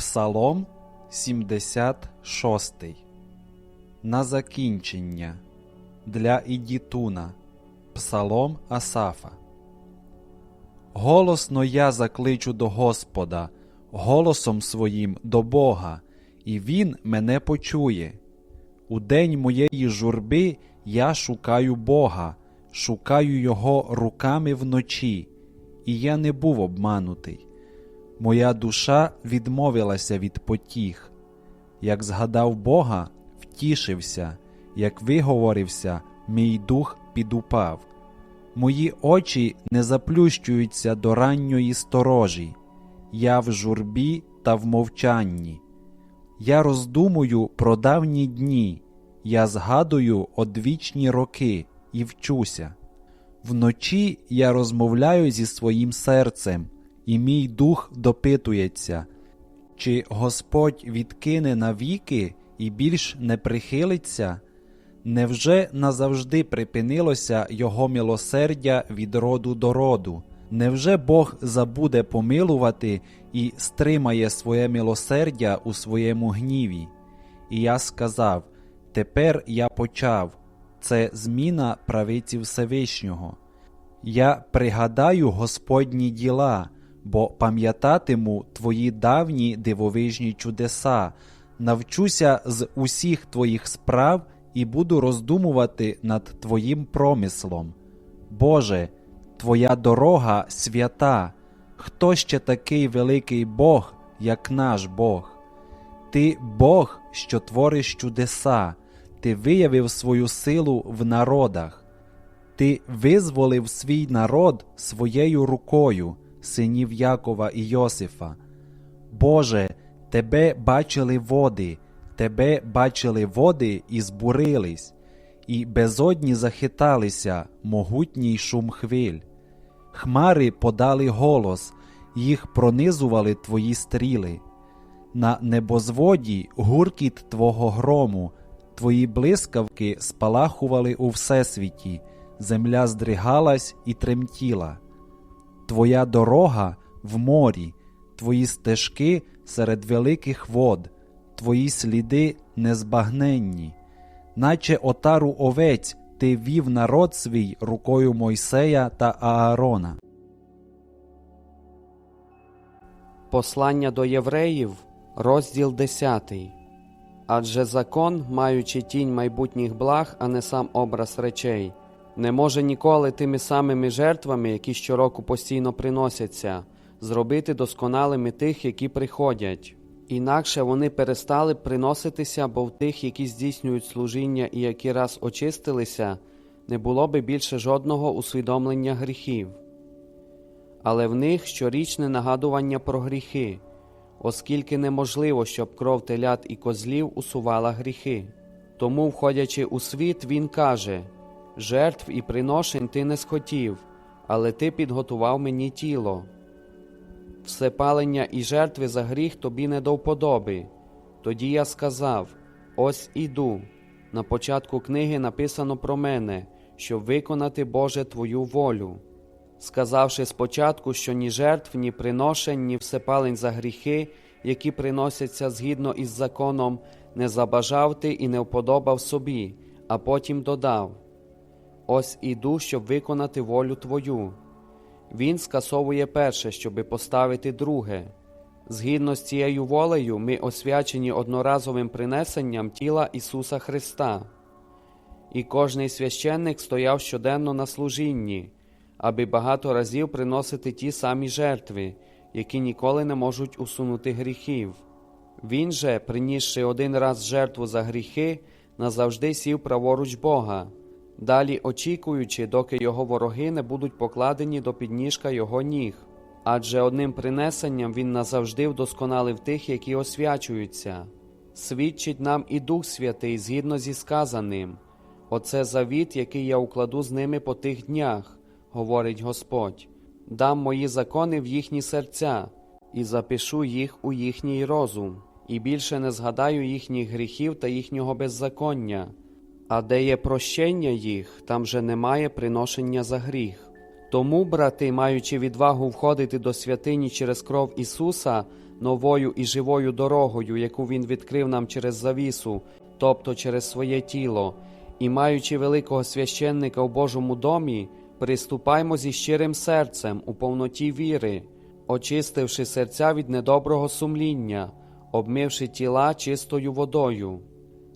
Псалом 76. На закінчення для Ідітуна. Псалом Асафа. Голосно я закличу до Господа, голосом своїм до Бога, і Він мене почує. У день моєї журби я шукаю Бога, шукаю Його руками вночі, і я не був обманутий. Моя душа відмовилася від потіх. Як згадав Бога, втішився, як виговорився, мій дух підупав. Мої очі не заплющуються до ранньої сторожі, я в журбі та в мовчанні. Я роздумую про давні дні, я згадую одвічні роки і вчуся. Вночі я розмовляю зі своїм серцем, і мій дух допитується, чи Господь відкине навіки і більш не прихилиться? Невже назавжди припинилося Його милосердя від роду до роду? Невже Бог забуде помилувати і стримає своє милосердя у своєму гніві? І я сказав: Тепер я почав це зміна правиці Всевишнього. Я пригадаю Господні діла, бо пам'ятатиму твої давні дивовижні чудеса, навчуся з усіх твоїх справ і буду роздумувати над Твоїм промислом. Боже, Твоя дорога свята, хто ще такий великий Бог, як наш Бог? Ти Бог, що твориш чудеса, Ти виявив свою силу в народах, Ти визволив свій народ своєю рукою, синів Якова і Йосифа. Боже, Тебе бачили води, Тебе бачили води і збурились, і безодні захиталися, могутній шум хвиль. Хмари подали голос, їх пронизували твої стріли. На небозводі гуркіт Твого грому, твої блискавки спалахували у всесвіті, земля здригалась і тремтіла. Твоя дорога в морі, твої стежки серед великих вод, твої сліди незбагненні, наче отару овець ти вів народ свій рукою Мойсея та Аарона. Послання до євреїв, розділ 10. Адже закон, маючи тінь майбутніх благ, а не сам образ речей, не може ніколи тими самими жертвами, які щороку постійно приносяться, зробити досконалими тих, які приходять. Інакше вони перестали приноситися, бо в тих, які здійснюють служіння і які раз очистилися, не було би більше жодного усвідомлення гріхів. Але в них щорічне нагадування про гріхи, оскільки неможливо, щоб кров телят і козлів усувала гріхи. Тому, входячи у світ, він каже: Жертв і приношень ти не схотів, але ти підготував мені тіло. Всепалення і жертви за гріх тобі не до вподоби. Тоді я сказав: Ось іду. На початку книги написано про мене, щоб виконати Боже Твою волю. Сказавши спочатку, що ні жертв, ні приношень, ні всепалень за гріхи, які приносяться згідно із законом, не забажав ти і не вподобав собі, а потім додав: Ось іду, щоб виконати волю Твою. Він скасовує перше, щоби поставити друге. Згідно з цією волею, ми освячені одноразовим принесенням тіла Ісуса Христа. І кожний священник стояв щоденно на служінні, аби багато разів приносити ті самі жертви, які ніколи не можуть усунути гріхів. Він же, принісши один раз жертву за гріхи, назавжди сів праворуч Бога далі очікуючи, доки його вороги не будуть покладені до підніжка його ніг. Адже одним принесенням він назавжди вдосконалив тих, які освячуються. Свідчить нам і Дух Святий згідно зі сказаним Оце завіт, який я укладу з ними по тих днях, говорить Господь, дам мої закони в їхні серця і запишу їх у їхній розум, і більше не згадаю їхніх гріхів та їхнього беззаконня. А де є прощення їх, там же немає приношення за гріх. Тому, брати, маючи відвагу входити до святині через кров Ісуса, новою і живою дорогою, яку Він відкрив нам через завісу, тобто через своє тіло, і маючи великого священника в Божому домі, приступаймо зі щирим серцем у повноті віри, очистивши серця від недоброго сумління, обмивши тіла чистою водою.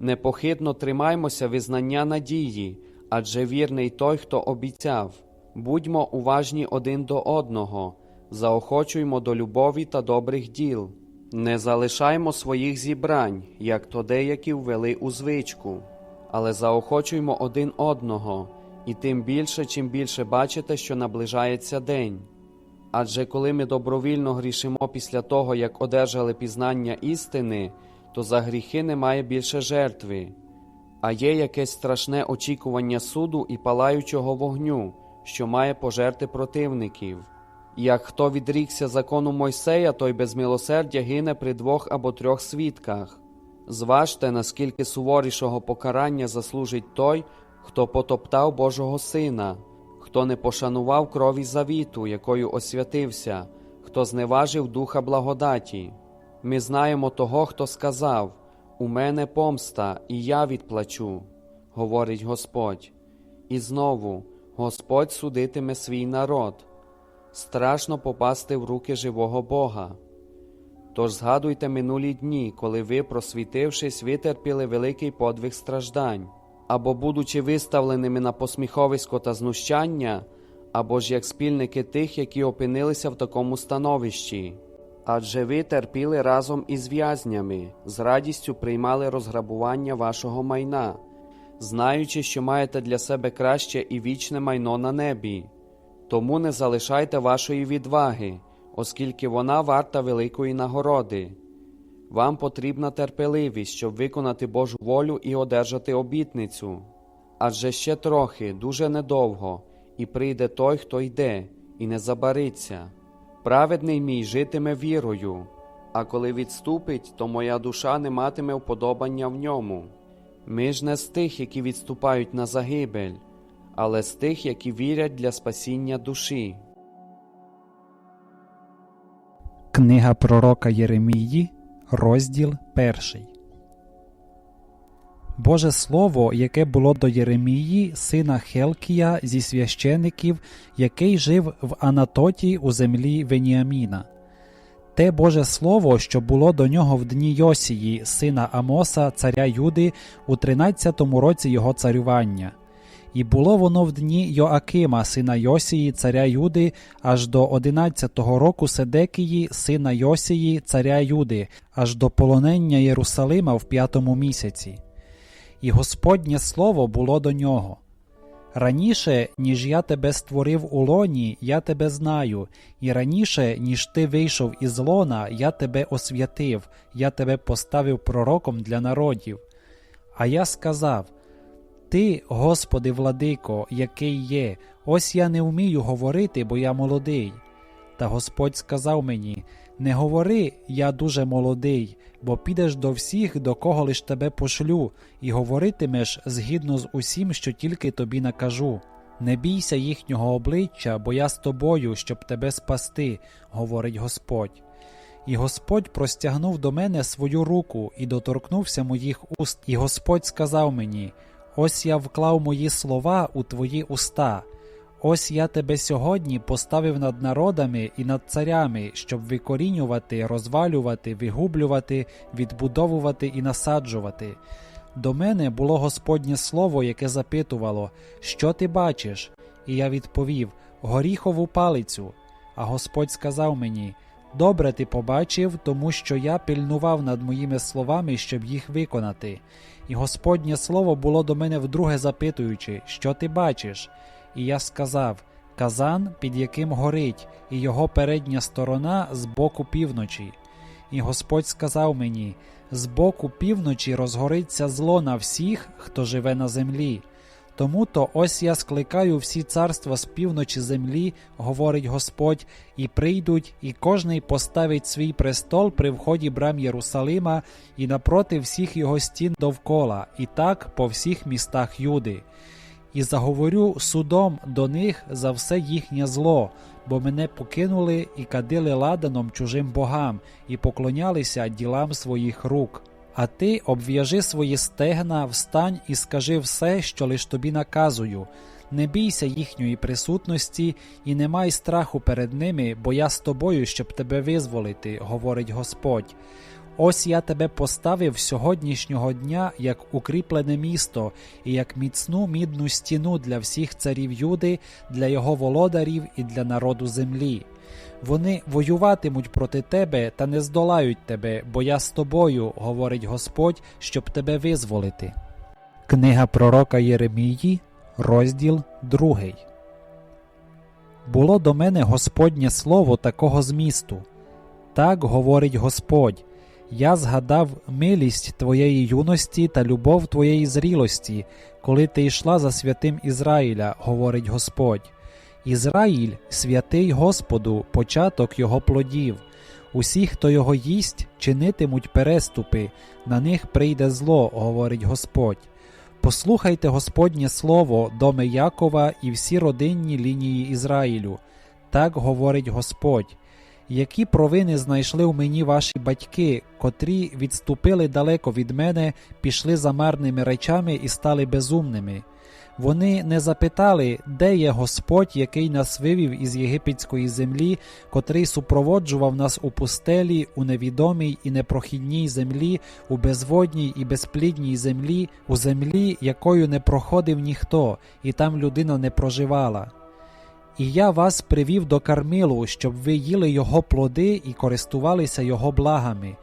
Непохитно тримаймося визнання надії, адже вірний той, хто обіцяв. Будьмо уважні один до одного, заохочуймо до любові та добрих діл. Не залишаймо своїх зібрань, як то деякі ввели у звичку, але заохочуймо один одного, і тим більше, чим більше бачите, що наближається день. Адже коли ми добровільно грішимо після того, як одержали пізнання істини, то за гріхи немає більше жертви, а є якесь страшне очікування суду і палаючого вогню, що має пожерти противників. Як хто відрікся закону Мойсея, той без милосердя гине при двох або трьох свідках. Зважте, наскільки суворішого покарання заслужить той, хто потоптав Божого Сина, хто не пошанував крові завіту, якою освятився, хто зневажив духа благодаті. Ми знаємо того, хто сказав: У мене помста, і я відплачу, говорить Господь. І знову Господь судитиме свій народ. Страшно попасти в руки живого Бога. Тож згадуйте минулі дні, коли ви, просвітившись, витерпіли великий подвиг страждань, або, будучи виставленими на посміховисько та знущання, або ж як спільники тих, які опинилися в такому становищі. Адже ви терпіли разом із в'язнями, з радістю приймали розграбування вашого майна, знаючи, що маєте для себе краще і вічне майно на небі. Тому не залишайте вашої відваги, оскільки вона варта великої нагороди. Вам потрібна терпеливість, щоб виконати Божу волю і одержати обітницю. Адже ще трохи, дуже недовго, і прийде той, хто йде, і не забариться. Праведний мій житиме вірою, а коли відступить, то моя душа не матиме вподобання в ньому. Ми ж не з тих, які відступають на загибель, але з тих, які вірять для спасіння душі. Книга пророка Єремії, розділ перший. Боже Слово, яке було до Єремії, сина Хелкія зі священиків, який жив в Анатоті у землі Веніаміна. Те Боже Слово, що було до нього в дні Йосії, сина Амоса, царя Юди, у тринадцятому році його царювання. І було воно в дні Йоакима, сина Йосії, царя Юди, аж до одинадцятого року Седекії, сина Йосії, царя Юди, аж до полонення Єрусалима в п'ятому місяці. І Господнє слово було до нього. Раніше, ніж я тебе створив у лоні, я тебе знаю, і раніше, ніж ти вийшов із лона, я тебе освятив, я тебе поставив пророком для народів. А я сказав: Ти, Господи, владико, який є, ось я не вмію говорити, бо я молодий. Та Господь сказав мені: Не говори, я дуже молодий, бо підеш до всіх, до кого лиш тебе пошлю, і говоритимеш згідно з усім, що тільки тобі накажу. Не бійся їхнього обличчя, бо я з тобою, щоб тебе спасти, говорить Господь. І Господь простягнув до мене свою руку і доторкнувся моїх уст. І Господь сказав мені: Ось я вклав мої слова у твої уста. Ось я тебе сьогодні поставив над народами і над царями, щоб викорінювати, розвалювати, вигублювати, відбудовувати і насаджувати. До мене було Господнє слово, яке запитувало, що ти бачиш? І я відповів горіхову палицю. А Господь сказав мені: Добре ти побачив, тому що я пильнував над моїми словами, щоб їх виконати. І Господнє слово було до мене вдруге запитуючи, що ти бачиш? І я сказав казан, під яким горить, і його передня сторона з боку півночі. І Господь сказав мені: з боку півночі розгориться зло на всіх, хто живе на землі. Тому то ось я скликаю всі царства з півночі землі, говорить Господь, і прийдуть, і кожний поставить свій престол при вході брам Єрусалима і напроти всіх його стін довкола, і так по всіх містах Юди. І заговорю судом до них за все їхнє зло, бо мене покинули і кадили ладаном чужим богам, і поклонялися ділам своїх рук. А ти обв'яжи свої стегна, встань і скажи все, що лиш тобі наказую. Не бійся їхньої присутності і не май страху перед ними, бо я з тобою, щоб тебе визволити, говорить Господь. Ось я тебе поставив сьогоднішнього дня як укріплене місто і як міцну мідну стіну для всіх царів Юди, для його володарів і для народу землі. Вони воюватимуть проти тебе та не здолають тебе, бо я з тобою, говорить Господь, щоб тебе визволити. Книга пророка Єремії, розділ 2. Було до мене Господнє слово такого змісту. Так говорить Господь. Я згадав милість твоєї юності та любов твоєї зрілості, коли ти йшла за святим Ізраїля, говорить Господь. Ізраїль святий Господу, початок його плодів. Усі, хто його їсть, чинитимуть переступи, на них прийде зло, говорить Господь. Послухайте Господнє слово, доми Якова і всі родинні лінії Ізраїлю. Так говорить Господь. Які провини знайшли в мені ваші батьки, котрі відступили далеко від мене, пішли за марними речами і стали безумними. Вони не запитали, де є Господь, який нас вивів із єгипетської землі, котрий супроводжував нас у пустелі, у невідомій і непрохідній землі, у безводній і безплідній землі, у землі, якою не проходив ніхто, і там людина не проживала. І я вас привів до Кармилу, щоб ви їли його плоди і користувалися його благами.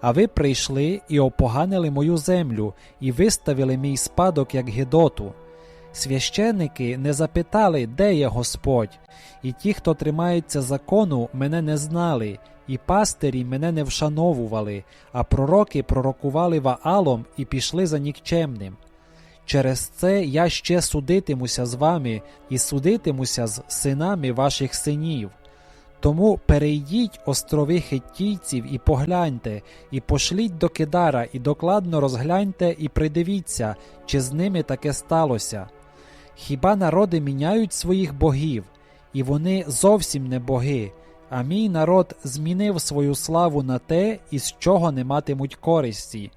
А ви прийшли і опоганили мою землю, і виставили мій спадок як Гедоту. Священники не запитали, де є Господь, і ті, хто тримається закону, мене не знали, і пастирі мене не вшановували, а пророки пророкували Ваалом і пішли за нікчемним. Через це я ще судитимуся з вами і судитимуся з синами ваших синів. Тому перейдіть острови хиттійців і погляньте, і пошліть до Кедара, і докладно розгляньте і придивіться, чи з ними таке сталося. Хіба народи міняють своїх богів, і вони зовсім не боги, а мій народ змінив свою славу на те, із чого не матимуть користі.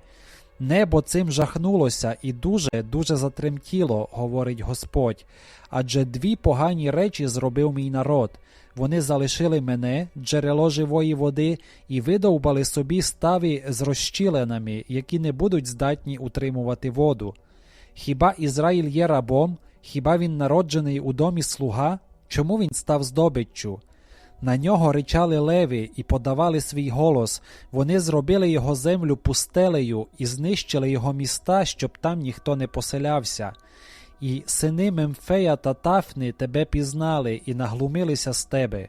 Небо цим жахнулося і дуже, дуже затремтіло, говорить Господь. Адже дві погані речі зробив мій народ. Вони залишили мене, джерело живої води, і видовбали собі стави з розщілинами, які не будуть здатні утримувати воду. Хіба Ізраїль є рабом? Хіба він народжений у домі слуга? Чому він став здобиччю? На нього ричали леви і подавали свій голос. Вони зробили його землю пустелею і знищили його міста, щоб там ніхто не поселявся. І сини Мемфея та Тафни тебе пізнали і наглумилися з тебе.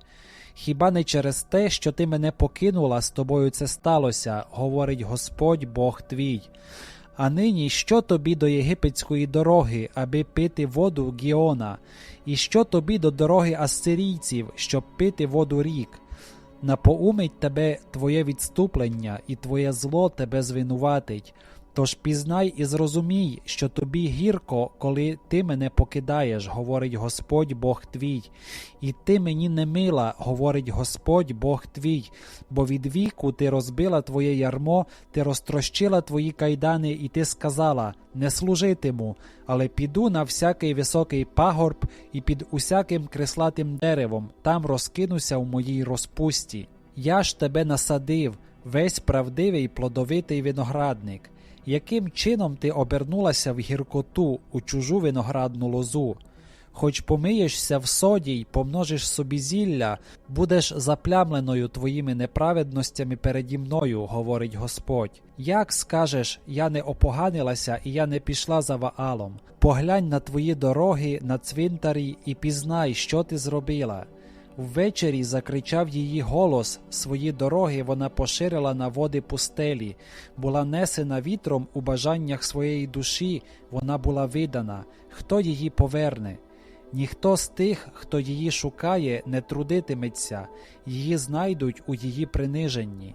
Хіба не через те, що ти мене покинула, з тобою це сталося, говорить Господь Бог твій. А нині що тобі до єгипетської дороги, аби пити воду Гіона, і що тобі до дороги ассирійців, щоб пити воду рік? Напоумить тебе твоє відступлення, і твоє зло тебе звинуватить. Тож пізнай і зрозумій, що тобі гірко, коли ти мене покидаєш, говорить Господь Бог твій, і ти мені не мила, говорить Господь Бог твій, бо від віку ти розбила твоє ярмо, ти розтрощила твої кайдани, і ти сказала: Не служитиму, але піду на всякий високий пагорб і під усяким креслатим деревом, там розкинуся в моїй розпусті. Я ж тебе насадив, весь правдивий плодовитий виноградник яким чином ти обернулася в гіркоту у чужу виноградну лозу? Хоч помиєшся в соді й помножиш собі зілля, будеш заплямленою твоїми неправедностями переді мною, говорить Господь. Як скажеш, я не опоганилася і я не пішла за Ваалом? Поглянь на твої дороги, на цвинтарі і пізнай, що ти зробила. Ввечері закричав її голос, свої дороги вона поширила на води пустелі, була несена вітром у бажаннях своєї душі, вона була видана. Хто її поверне? Ніхто з тих, хто її шукає, не трудитиметься, її знайдуть у її приниженні.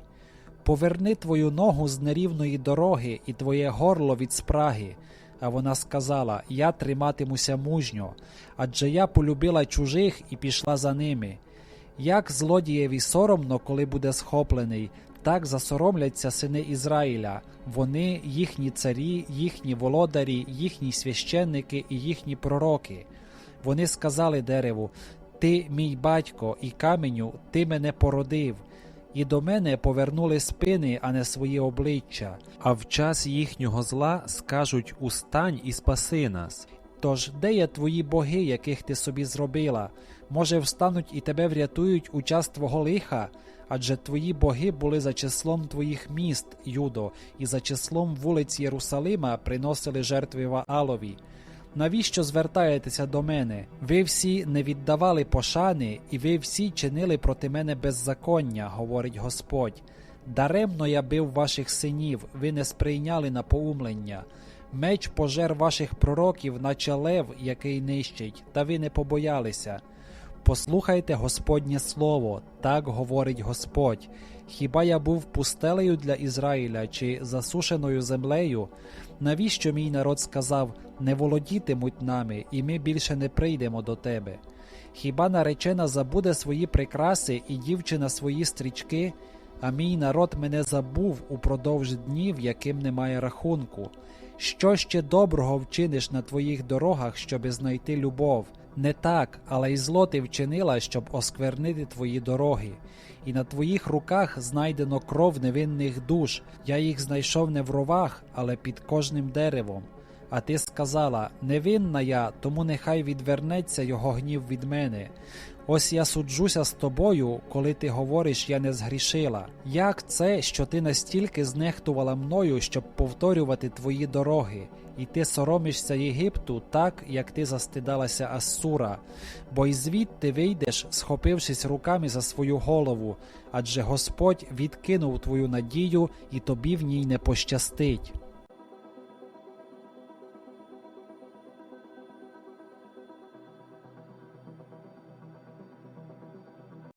Поверни твою ногу з нерівної дороги і твоє горло від спраги, А вона сказала: Я триматимуся мужньо, адже я полюбила чужих і пішла за ними. Як злодієві соромно, коли буде схоплений, так засоромляться сини Ізраїля, вони, їхні царі, їхні володарі, їхні священники і їхні пророки. Вони сказали дереву: Ти мій батько, і каменю, ти мене породив. І до мене повернули спини, а не свої обличчя. А в час їхнього зла скажуть устань і спаси нас. Тож, де є твої боги, яких ти собі зробила? Може, встануть і тебе врятують у час твого лиха? Адже твої боги були за числом твоїх міст, Юдо, і за числом вулиць Єрусалима приносили жертви Ваалові. Навіщо звертаєтеся до мене? Ви всі не віддавали пошани, і ви всі чинили проти мене беззаконня, говорить Господь. Даремно я бив ваших синів, ви не сприйняли на поумлення. Меч пожер ваших пророків, наче лев, який нищить, та ви не побоялися. Послухайте Господнє слово, так говорить Господь. Хіба я був пустелею для Ізраїля чи засушеною землею? Навіщо мій народ сказав не володітимуть нами, і ми більше не прийдемо до тебе? Хіба наречена забуде свої прикраси і дівчина свої стрічки? А мій народ мене забув упродовж днів, яким немає рахунку. Що ще доброго вчиниш на твоїх дорогах, щоби знайти любов? Не так, але й зло ти вчинила, щоб осквернити твої дороги. І на твоїх руках знайдено кров невинних душ. Я їх знайшов не в ровах, але під кожним деревом. А ти сказала: невинна я, тому нехай відвернеться його гнів від мене. Ось я суджуся з тобою, коли ти говориш, я не згрішила. Як це, що ти настільки знехтувала мною, щоб повторювати твої дороги, і ти соромишся Єгипту так, як ти застидалася Ассура, бо й звідти вийдеш, схопившись руками за свою голову, адже Господь відкинув твою надію, і тобі в ній не пощастить.